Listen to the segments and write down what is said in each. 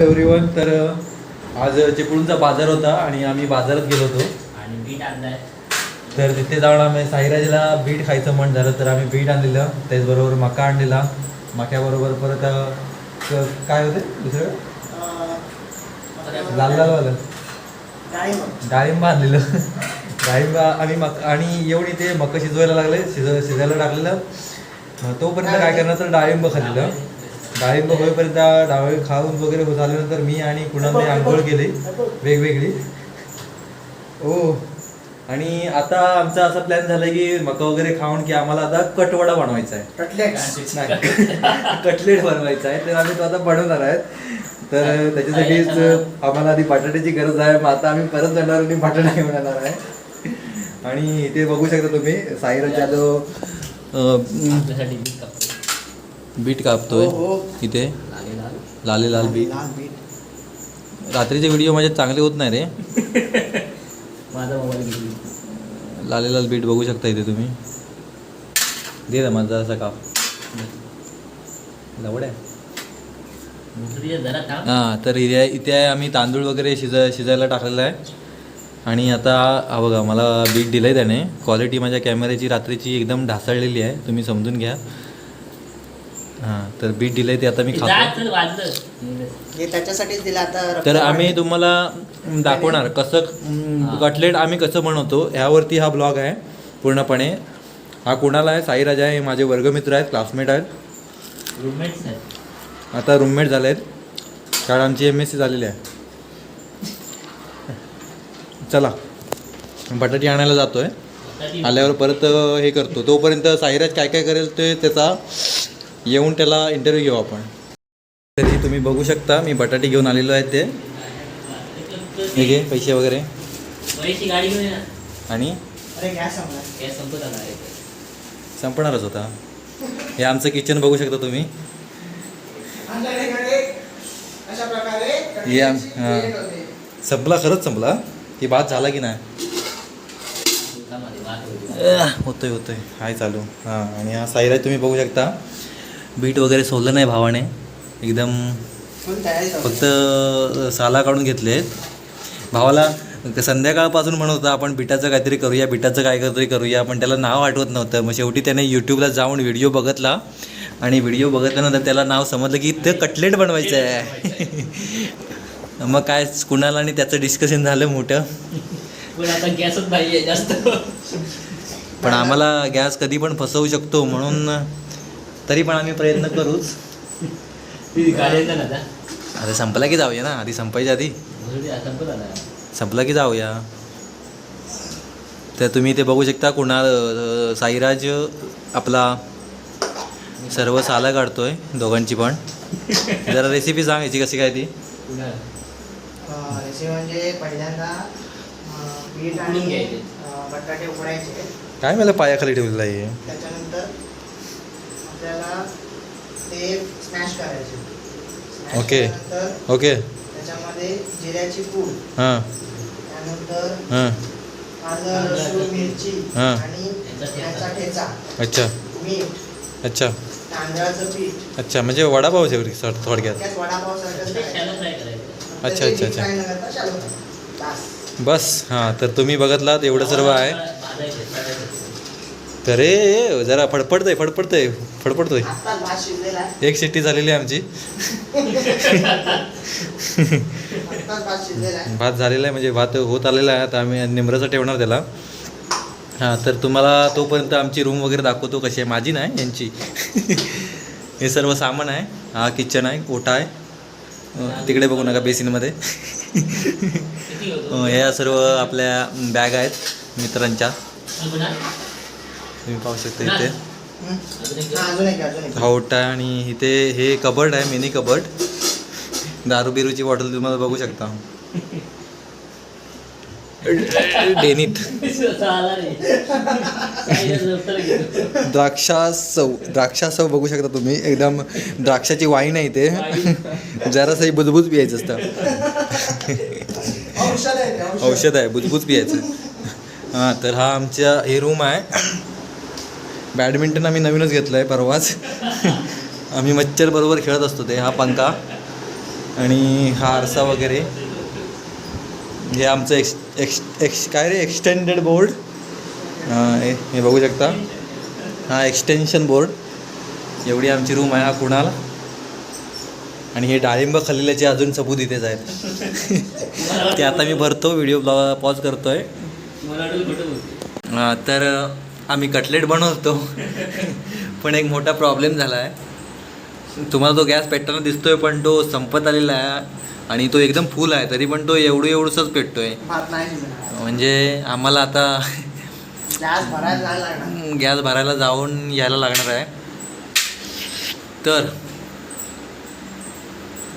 Everyone तर आज चिपळूणचा बाजार होता आणि आम्ही बाजारात गेलो होतो. आणि बीट आणलाय. तर तिथे जाऊन आम्ही साईराजला बीट खायचं मन झालं तर आम्ही बीट आणलेलं त्याचबरोबर मका आणलेला. मक्याबरोबर परत क- काय होते दुसरं? लाल लाल वालं. डाळिंब आणलेलं. डाळिंब आणि मक आणि एवढी ते मका शिजवायला लागले शिज शिजायला टाकलेलं. मग तोपर्यंत काय करणार तर डाळिंब खाल्लेलं. डाळिंब होईपर्यंत डाळी खाऊन वगैरे होत आल्यानंतर मी आणि कुणाने आंघोळ केली. वेगवेगळी. हो. आणि आता आमचा असा प्लॅन झालाय की मका वगैरे खाऊन की आम्हाला आता कटवडा बनवायचा आहे. नाही. कटलेट बनवायचा आहे. तर आम्ही तो आता बनवणार आहेत. तर त्याच्यासाठीच आम्हाला आधी बटाट्याची गरज आहे. मग आता आम्ही परत जाणार आणि बटाटा घेऊन येणार आहे. आणि इथे बघू शकता तुम्ही. साईराज जाधव बीट कापतो बीट कापतोय हो, हो. इथे लाली लाल. बीट. रात्रीचे व्हिडिओ माझे चांगले होत नाही रे. माझा मोबाईल लाले लाल बीट बघू शकता इथे तुम्ही. दे ना माझा असा काप. लवड आहे हां तर इथे इथे आम्ही तांदूळ वगैरे शिज शिजायला टाकलेला आहे. आणि आता हा बघा मला बीट दिलं आहे त्याने. क्वालिटी माझ्या कॅमेऱ्याची रात्रीची एकदम ढासळलेली आहे. तुम्ही समजून घ्या. हां तर बीट दिलं आहे ते आता मी खातो. हे त्याच्यासाठीच दिलं आता रक्त तर आम्ही. तुम्हाला दाखवणार कसं कटलेट आम्ही कसं बनवतो ह्यावरती हा ब्लॉग आहे पूर्णपणे. हा कुणाला आहे? साईराजा आहे हे माझे वर्गमित्र आहेत क्लासमेट आहेत. आता रूममेट झाले आहेत कारण आमची एम एस सी झालेली आहे. चला. बटाटी आणायला जातोय. आल्यावर परत अं, हे करतो. तोपर्यंत साईराज काय काय करेल ते त्याचा येऊन त्याला इंटरव्ह्यू घेऊ आपण. तरी तुम्ही बघू शकता मी बटाटे घेऊन आलेलो आहे ते. हे घे पैसे वगैरे. आणि? संपणारच होता. हे आमचं किचन बघू शकता तुम्ही. हे आम-. संपला खरंच संपला. की भात झाला की नाही? होतोय होतोय. हाय चालू. हां आणि हा साईराज तुम्ही बघू शकता. बीट वगैरे सोललं नाही भावाने. एकदम फक्त साला काढून घेतले आहेत. भावाला संध्याकाळपासून म्हणत होता आपण बिटाचं काहीतरी करूया बिटाचं काय काहीतरी करूया. पण त्याला नाव आठवत नव्हतं. मग शेवटी त्याने यूट्यूबला जाऊन व्हिडिओ बघितला. आणि व्हिडिओ बघितल्यानंतर त्याला नाव समजलं की ते कटलेट बनवायचं आहे. मग काय कुणाला आणि त्याचं डिस्कशन झालं मोठं? पण आता गॅसच नाही आहे जास्त. पण आम्हाला गॅस कधी पण फसवू शकतो म्हणून तरी पण आम्ही प्रयत्न करूच. ती आता. संपला की जाऊया ना? आधी संपायच्या आधी. ते संपला की जाऊया. तर तुम्ही इथे बघू शकता कुणाल साईराज आपला सर्व साला काढतोय दोघांची पण. जरा रेसिपी सांग याची कशी काय ती. रेसिपी म्हणजे पहिल्यांदा आणि बटाटे उकडायचे. काय मला पायाखाली ठेवलेलं आहे त्याच्यानंतर आपल्याला ते स्मॅश करायचे. ओके. ओके त्याच्यामध्ये जिऱ्याची पूड हां. त्यानंतर हां. लसूण मिरची हां. आणि ठेचा. अच्छा. मीठ. अच्छा. तांदळाचं पीठ. अच्छा म्हणजे वडापाव ठेवली सर थोडक्यात. वडापाव करायचं. अच्छा, अच्छा, अच्छा. बस. हां तर तुम्ही बघितलात एवढं सर्व आहे. ए जरा फडफडतंय फडफडतंय फडफडतोय. एक शिट्टी झालेली आहे आमची. भात झालेला आहे म्हणजे भात होत आलेला आहे आता आम्ही निमरसा ठेवणार त्याला. हां तर तुम्हाला तोपर्यंत आमची रूम वगैरे दाखवतो कशी आहे. माझी नाही यांची. हे सर्व सामान आहे. हा किचन आहे ओटा आहे. तिकडे बघू नका बेसिनमध्ये. ह्या सर्व आपल्या बॅग आहेत मित्रांच्या. तुम्ही पाहू शकता इथे. हं? हा, हा ओटा आहे आणि इथे हे कबर्ड आहे मिनी कबर्ड. दारू बिरूची बॉटल तुम्हाला बघू शकता. डेनीत घेतो द्राक्षासव द्राक्षासव बघू शकता तुम्ही. एकदम द्राक्षाची वाईन आहे इथे. जरासही बुजबुज पियायचं असतं. औषध आहे ते, औषध. औषध आहे बुजबुज पियायचं. हां तर हा आमच्या हे रूम आहे. बॅडमिंटन आम्ही नवीनच घेतलं आहे परवाच. आम्ही मच्छर बरोबर खेळत असतो ते हा पंखा. आणि हा आरसा वगैरे. हे आमचं एक्स एक्स एक्स काय रे? एक्सटेंडेड बोर्ड हे बघू शकता. हा एक्सटेन्शन बोर्ड एवढी आमची रूम आहे हा कुणाल? आणि हे डाळिंब खाल्लेल्याचे अजून सबूत इथेच आहेत. ते आता मी भरतो व्हिडिओ पॉज करतोय. तर आम्ही कटलेट बनवतो. पण एक मोठा प्रॉब्लेम झाला आहे तुम्हाला तो गॅस पेटताना दिसतोय पण तो संपत आलेला आहे आणि तो एकदम फुल आहे. तरी पण तो एवढं एवढंसंच पेटतोय. म्हणजे आम्हाला आता गॅस भरायला जाऊन यायला लागणार आहे. तर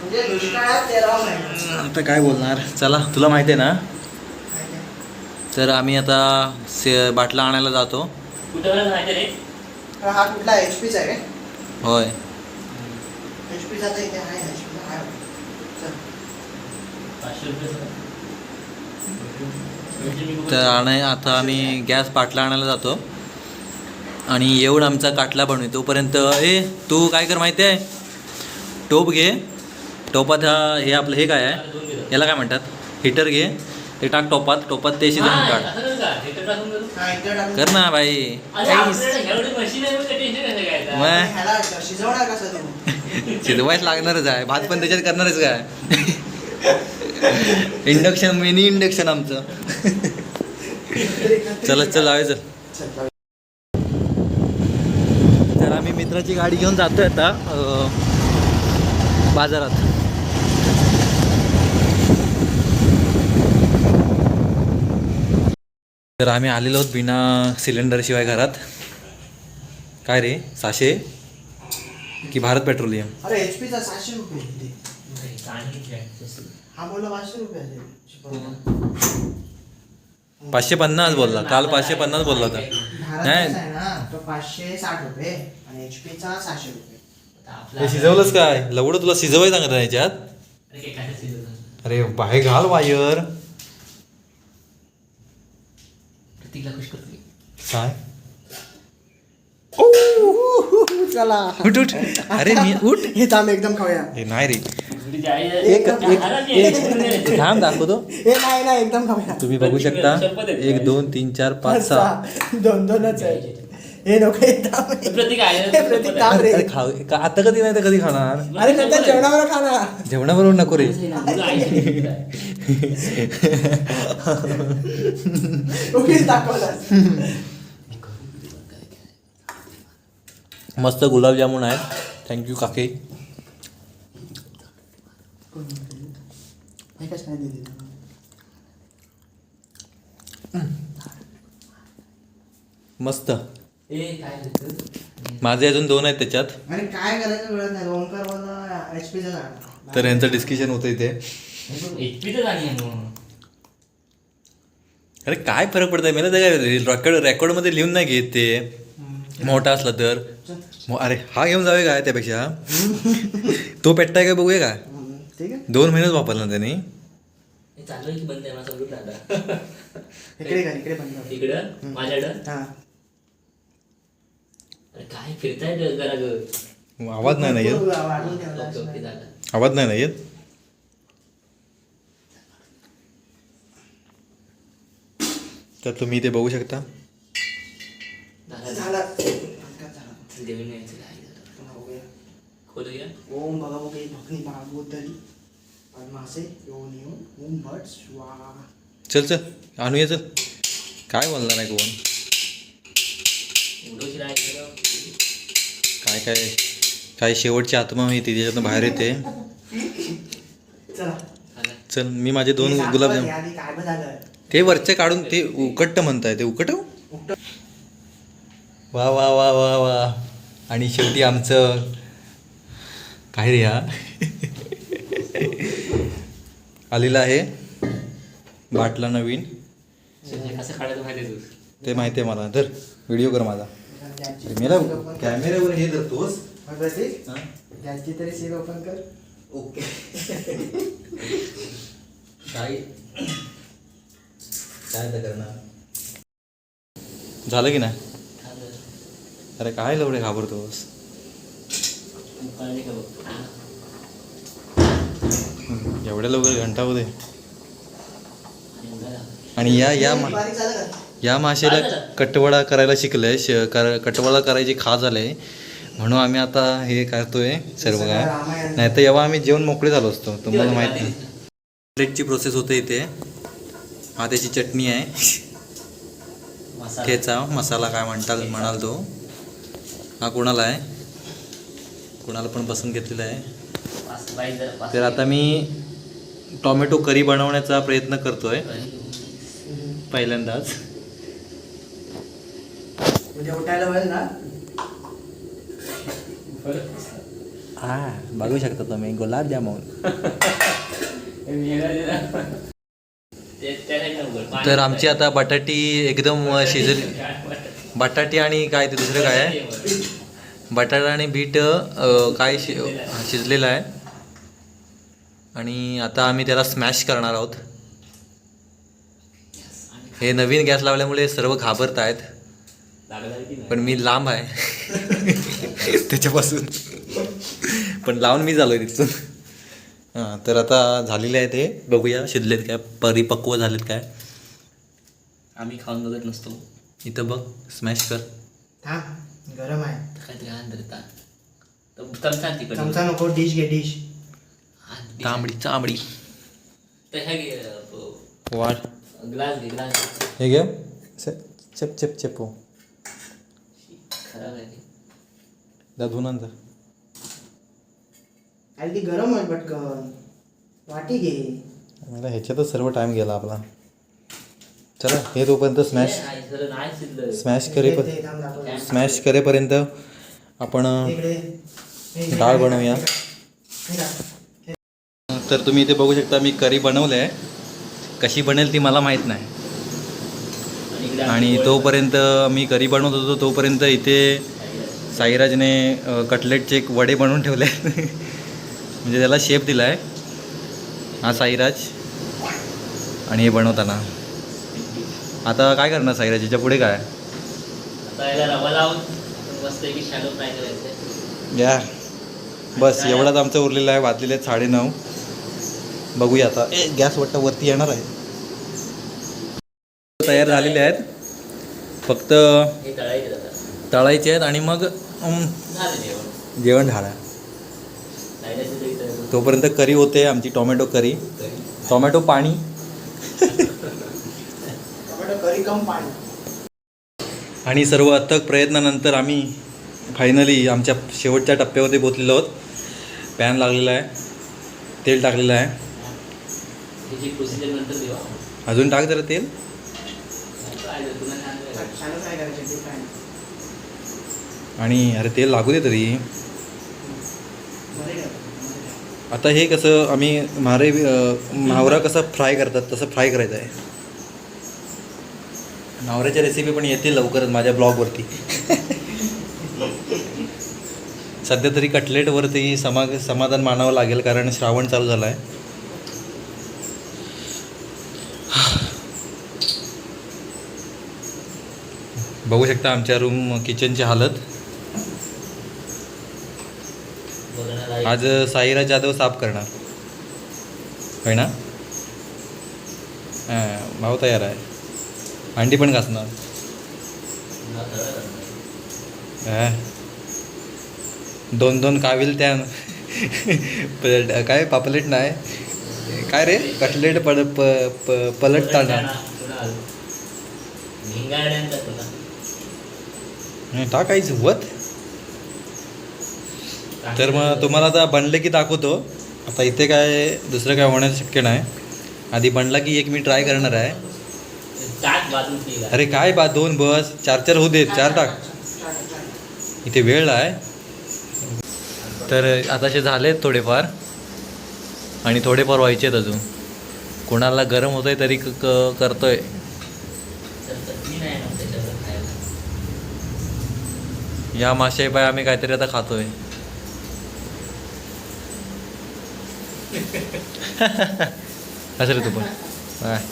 म्हणजे आता काय बोलणार? चला तुला माहिती आहे ना? तर आम्ही आता से बाटला आणायला जातो. कुठं बरं माहिती रे तर हा कुठला एच पीचा आहे. होय. एच पीचा तर इथे आहे एच पीचा आहे. चल. पाचशे रुपये म्हणजे तर आणि आता आम्ही गॅस पाटला आणायला जातो. आणि येऊन आमचा काटला बनवी. तोपर्यंत ए तू काय कर माहिती आहे? टोप घे. टोपात हा हे आपलं हे काय आहे. याला काय म्हणतात? हिटर घे. ते टाक टोपात टोपात ते शिजवून काढ. करू ना तू शिजवायच लागणारच आहे. भात पण त्याच्यात करणारच काय? इंडक्शन मिनी इंडक्शन आमचं. चला चल लावायचं चल, तर आम्ही मित्राची गाडी घेऊन जातोय आता बाजारात. तर आम्ही आलेलो आहोत बिना सिलेंडरशिवाय घरात. काय रे? साशे की भारत पेट्रोलियम? अरे एच पीचा सहाशे रुपये इथे. नाही, काही घ्यायचं. हा बोलला पाचशे रुपये असेल पाचशे पन्नास बोलला. काल पाचशे पन्नास बोलला होता. नाही. पाचशे साठ रुपये आणि एच पीचा सहाशे रुपये. आता आपला- शिजवलंच काय? लवडं तुला शिजवाय सांगत आहे याच्यात? अरे बाहेर घाल वायर. प्रतीकला खुश करते. काय चला. उठ उठ. अरे मी उठ. हे थांब एकदम खाऊया. हे नाही रे. एक एक थांब दाखवतो. हे नाही नाही एकदम खाऊया. तुम्ही बघू शकता. एक दोन तीन चार पाच सहा सहा. दोन दोनच आहे. हे नको हे थांब. प्रतीक आहे. हे प्रतीक थांब रे. अरे खाऊ. का- आता कधी नाही तर कधी खाणार? अरे नंतर जेवणावर खा ना जेवणाबरोबर नको रे. उगीच दाखवलास मस्त गुलाबजामुन आहेत थँक्यू काके. मस्त? माझे अजून दोन आहेत त्याच्यात. तर यांचं डिस्कशन होतं इथे. अरे काय फरक पडतंय मला रेकॉर्ड रेकॉर्डमध्ये लिहून नाही घेत ते. मोठा असला तर. अरे हा घेऊन जावे काय त्यापेक्षा? तो पेटताय काय बघूया का ठीक आहे. दोन महिनेच वापरला त्याने. हे की हा. आवाज नाही ना येत. आवाज नाही ना येत? तर तुम्ही इथे बघू शकता. ओम भगवते भागवतरी पद्मासे योन ओम भट स्वाहा. चल चल आणूया चल. काय बोलणार आहे कोण? काय काय काय शेवटची आत्मा माहिती त्याच्यातनं बाहेर येते. चला. चल मी माझे दोन गुलाबजाम ते वरचे काढून ते उकट्ट म्हणताय ते उकट वा वा वा वा वा. आणि शेवटी आमचं काय रे हा? आलेलं आहे बाटला नवीन. तू माहिती आहे मला. तर व्हिडिओ कर माझा. मला कॅमेऱ्यावर हे धरतोस तरी सील ओपन कर. ओके काय काय करणार? झालं की नाही? अरे काय लवडे घाबरतोस? एवढ्या लवकर घंटा होते आणि या या मा या माशाला कटवडा करायला शिकलंय श कटवडा करायची खाज आलंय म्हणून आम्ही आता हे करतोय सर्व काय नाही तर जेव्हा आम्ही जेवण मोकळे झालो असतो तुम्हाला माहीत प्लेटची प्रोसेस होते इथे. हा त्याची चटणी आहे. मसाला. ठेचा मसाला काय म्हणताल म्हणाल तो. हा कोणाला आहे? कोणाला पण पसंत घेतलेला आहे. तर आता मी टोमॅटो करी बनवण्याचा प्रयत्न करतोय. पहिल्यांदाच. उठायला होईल ना? हा बघू शकता तुम्ही. गुलाबजामुन ते त्याला उघड पाणी तर आमची आता बटाटी एकदम शिजली बटाटी आणि काय ते दुसरं काय आहे? बटाटा आणि बीट काय शि शिजलेलं आहे. आणि आता आम्ही त्याला स्मॅश करणार आहोत. हे नवीन गॅस लावल्यामुळे सर्व घाबरत आहेत? पण मी लांब आहे. त्याच्यापासून. पण लावून मी झालोय तिथून. हां तर आता झालेले आहे ते. बघूया शिजलेत काय परिपक्व झालेत काय. आम्ही खाऊन बघत नसतो. इथं बघ स्मॅश कर. थांब गरम आहे. काहीतरी आनंद देता तर चमचा तिकडे चमचा नको डिश घे डिश तांबडी चांबडी तर ह्या घे, वाढ. ग्लास घे ग्लास घे. हे घे. चप चप चप हो. खराब आहे ते. दा धुनांचा आणि ती गरम होईल पटकन वाटी घे मला ह्याच्यातच सर्व टाइम गेला आपला चला हे तोपर्यंत स्मॅश. स्मॅश दाखव. स्मॅश करेपर्यंत आपण. डाळ बनवूया. तर तुम्ही इथे बघू शकता मी करी बनवलं आहे कशी बनेल ती मला माहीत नाही आणि तोपर्यंत मी करी बनवत होतो तोपर्यंत इथे साईराजने कटलेटचे एक वडे बनवून ठेवले म्हणजे त्याला शेप दिला आहे हा साईराज. आणि हे बनवताना. आता काय करणार साईराज? याच्यापुढे काय? या. बस एवढाच आमचं उरलेलं आहे. वाजलेले आहेत साडेनऊ. बघूया आता. ए गॅस वाटतं वरती येणार आहे. तयार झालेले आहेत. फक्त हे तळायचे आहेत आणि मग जेवण. झालं. तोपर्यंत करी होते आमची टोमॅटो करी. टोमॅटो पाणी. टोमॅटो करी कम पाणी. आणि सर्व अथक प्रयत्नानंतर आम्ही फायनली आमच्या शेवटच्या टप्प्यावरती पोचलेलो आहोत. पॅन लागलेला आहे. तेल टाकलेलं आहे. अजून टाक जरा तेल. आणि अरे तेल लागू दे तरी. आता हे कसं आम्ही म्हारे अं, म्हावरा कसा फ्राय करतात तसं फ्राय करायचं आहे. म्हावऱ्याच्या रेसिपी पण येतील लवकरच माझ्या ब्लॉगवरती सध्या तरी कटलेटवरती समा समाधान मानावं लागेल कारण श्रावण चालू झाला आहे बघू शकता आमच्या रूम किचनची हालत. आज साईराज जाधव साफ करणार होय ना हां भाऊ तयार आहे अंडी पण घासणार? हां. दोन दोन काविल त्या काय पापलेट नाही काय रे कटलेट पड प प- पलट टाळणार कुणाल? भिंगाड्यांचा तुला. हं, टाकायचं वत तर मग तुम्हाला आता बनले की दाखवतो. आता इथे काय दुसरं काय होण्याचं शक्य नाही. आधी बनला की एक मी ट्राय करणार आहे. अरे काय बा दोन बस चार चार होऊ देत चार टाक. इथे वेळ आहे. तर आताशे झालेत थोडेफार. आणि थोडेफार व्हायचे आहेत अजून. कोणाला गरम होतंय तरी क- करतोय. या मासे पाय आम्ही काहीतरी आता खातोय. असं रे तू पण. काय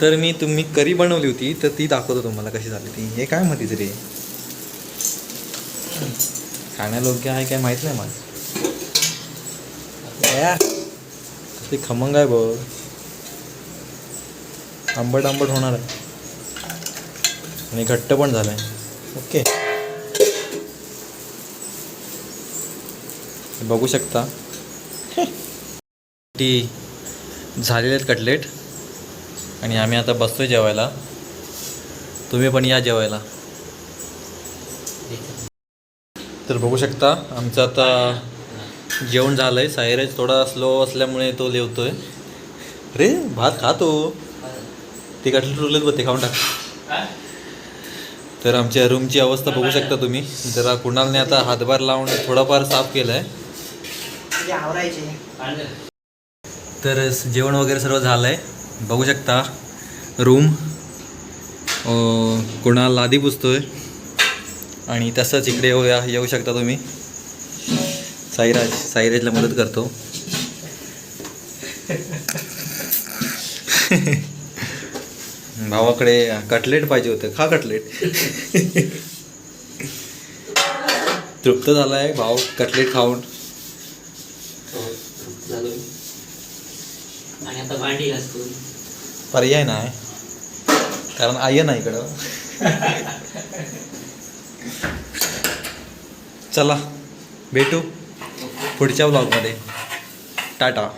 तर मी तुम्ही करी बनवली होती तर ती दाखवतो तुम्हाला कशी झाली ती. हे काय म्हणते रे खाण्यायोग्य आहे काय माहीत नाही मला. या. ते खमंग आहे बघ. आंबट आंबट होणार आहे. आणि घट्ट पण झालाय. ओके. बघू शकता. ती झालेले आहेत कटलेट. आणि आम्ही आता बसतोय जेवायला. तुम्ही पण या जेवायला. तर बघू शकता आमचं आता जेवण झालं आहे सायराज थोडा स्लो असल्यामुळे तो लिवतोय रे भात खातो ते. कटलेट उरलेत बघ ते खाऊन टाक. तर आमच्या रूमची अवस्था बघू शकता तुम्ही. जरा कुणालने आता हातभार लावून थोडाफार साफ केला आहे म्हणजे आवरायचे. तर जेवण वगैरे सर्व झालं आहे बघू शकता रूम कुणाल लादी पुसतोय. आणि तसंच इकडे येऊया येऊ शकता तुम्ही. साईराज साईराजला मदत करतो. भावाकडे कटलेट पाहिजे होतं. खा कटलेट. तृप्त झाला आहे भाव कटलेट खाऊन हो, झालं. आणि आता भांडी घासतो पर्याय नाही. कारण आई नाही इकडं. चला भेटू पुढच्या ब्लॉगमध्ये टाटा.